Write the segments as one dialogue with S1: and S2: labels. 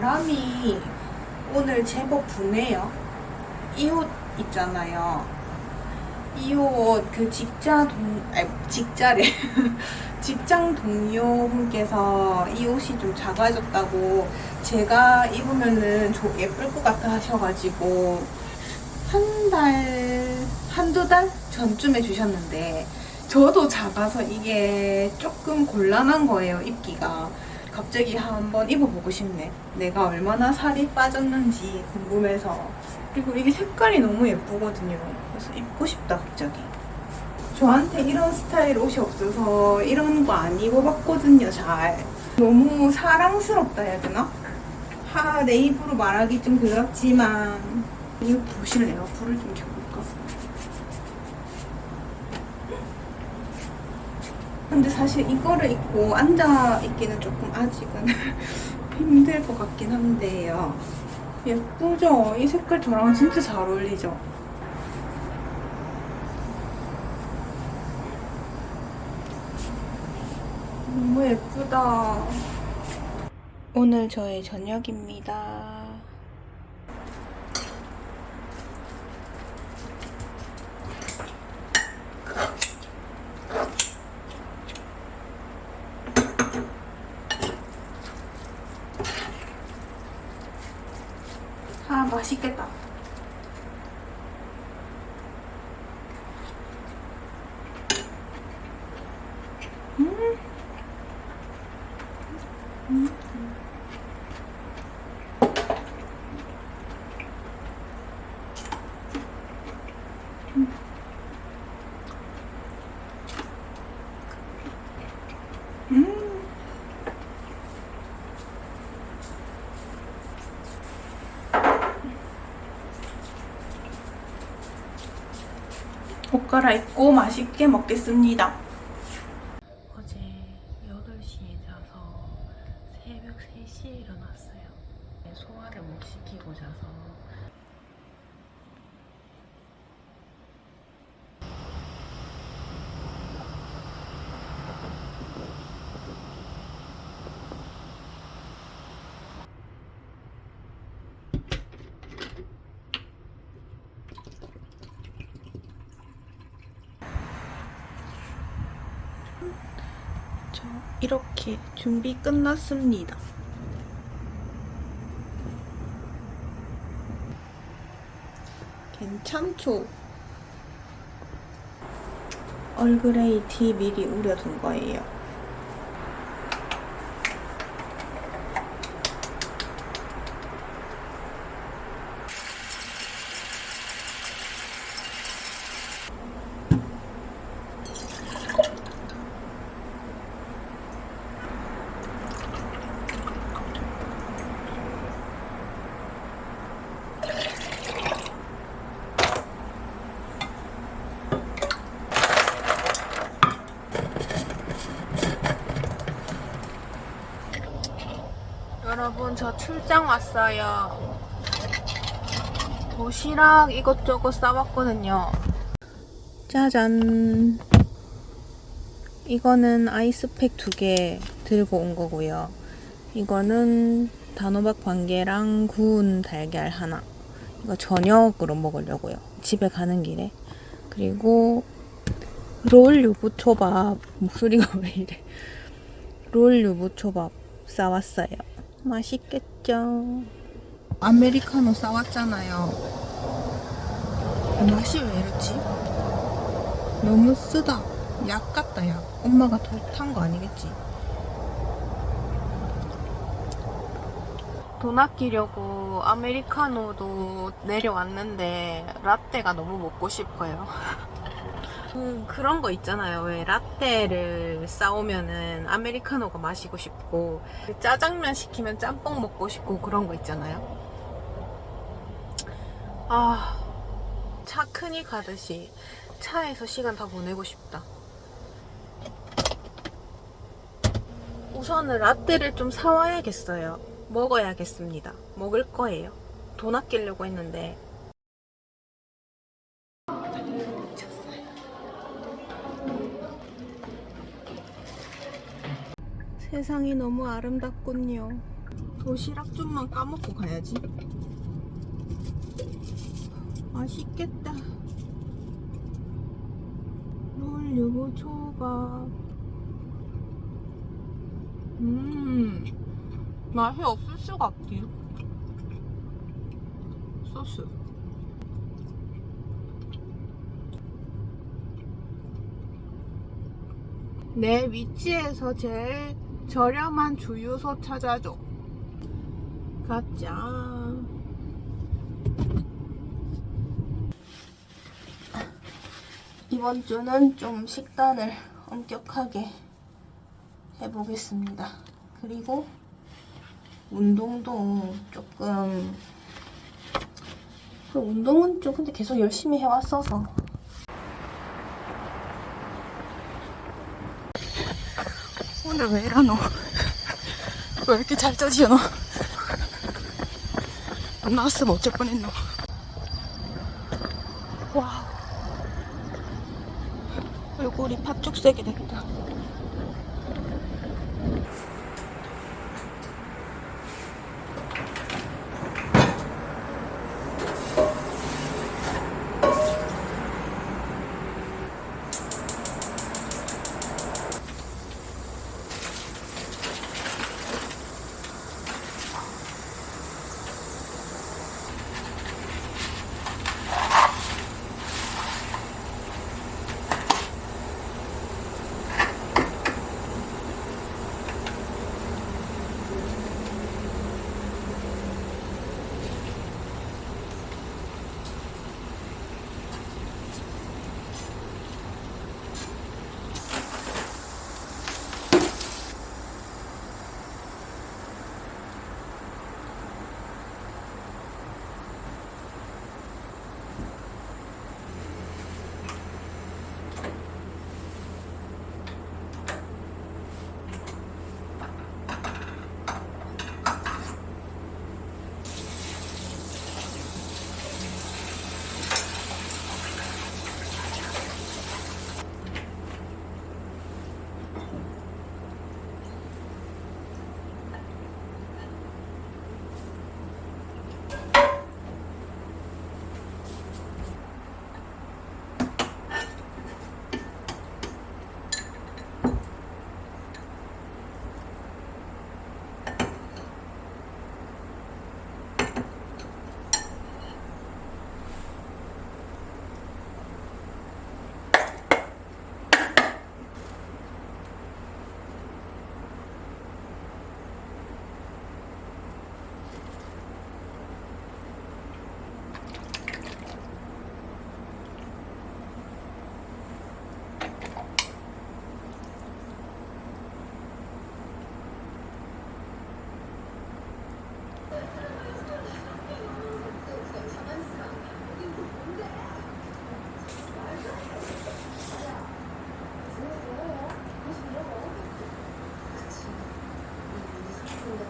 S1: 바람이 오늘 제법 부네요. 이 옷 있잖아요. 이 옷 그 직자 동, 아니 직자래. 직장 동료분께서 이 옷이 좀 작아졌다고 제가 입으면은 좀 예쁠 것 같아 하셔가지고 한 달, 한두 달 전쯤에 주셨는데 저도 작아서 이게 조금 곤란한 거예요, 입기가. 갑자기 한번 입어보고 싶네. 내가 얼마나 살이 빠졌는지 궁금해서. 그리고 이게 색깔이 너무 예쁘거든요. 그래서 입고 싶다, 갑자기. 저한테 이런 스타일 옷이 없어서 이런 거 안 입어봤거든요, 잘. 너무 사랑스럽다 해야 되나? 하, 내 입으로 말하기 좀 그렇지만. 이거 보실래요? 불을 좀 켜볼까? 근데 사실 이거를 입고 앉아 있기는 조금 아직은 힘들 것 같긴 한데요. 예쁘죠? 이 색깔 저랑 진짜 잘 어울리죠? 너무 예쁘다. 오늘 저의 저녁입니다. 아, 맛있겠다. 음. 음. 옷 갈아입고 맛있게 먹겠습니다. 어제 8시에 자서 새벽 3시에 일어났어요. 소화를 못 시키고 자서 저 이렇게 준비 끝났습니다. 괜찮죠? 얼그레이 티 미리 우려둔 거예요. 여러분 저 출장 왔어요. 도시락 이것저것 싸왔거든요. 짜잔. 이거는 아이스팩 두 개 들고 온 거고요. 이거는 단호박 반개랑 구운 달걀 하나. 이거 저녁으로 먹으려고요. 집에 가는 길에. 그리고 롤 유부초밥. 목소리가 왜 이래. 롤 유부초밥 싸왔어요. 맛있겠죠? 아메리카노 싸왔잖아요. 맛이 왜 이렇지? 너무 쓰다. 약 같다, 약. 엄마가 더 탄 거 아니겠지? 돈 아끼려고 아메리카노도 내려왔는데 라떼가 너무 먹고 싶어요. 그, 그런 거 있잖아요. 왜 라떼를 싸오면은 아메리카노가 마시고 싶고 그 짜장면 시키면 짬뽕 먹고 싶고 그런 거 있잖아요. 아, 차 크니 가듯이 차에서 시간 다 보내고 싶다. 우선은 라떼를 좀 사와야겠어요. 먹어야겠습니다. 먹을 거예요. 돈 아끼려고 했는데 세상이 너무 아름답군요. 도시락 좀만 까먹고 가야지. 맛있겠다. 롤리고 초밥. 음, 맛이 없을 수가 없지. 소스. 내 위치에서 제일 저렴한 주유소 찾아줘. 가자. 이번 주는 좀 식단을 엄격하게 해보겠습니다. 그리고 운동도 조금 그 운동은 좀 근데 계속 열심히 해왔어서 오늘 왜 이러노? 왜 이렇게 잘 쪄지노? 안 나왔으면 어쩔 뻔했노? 와 얼굴이 팥죽색이 됐다.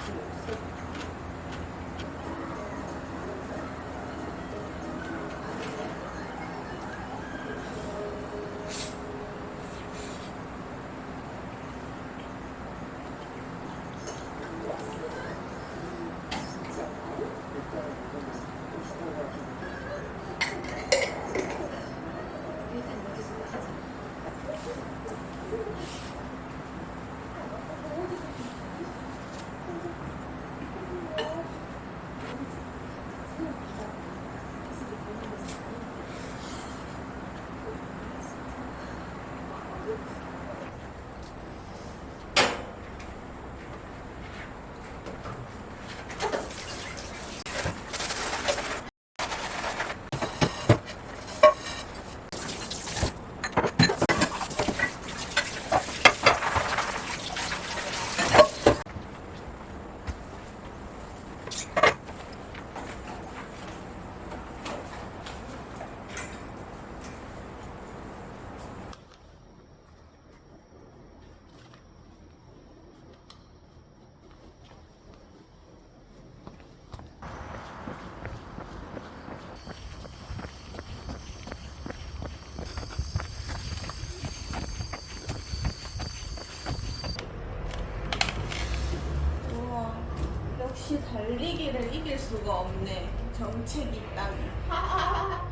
S1: Thank you. 없이 달리기를 이길 수가 없네. 정책이 땅이.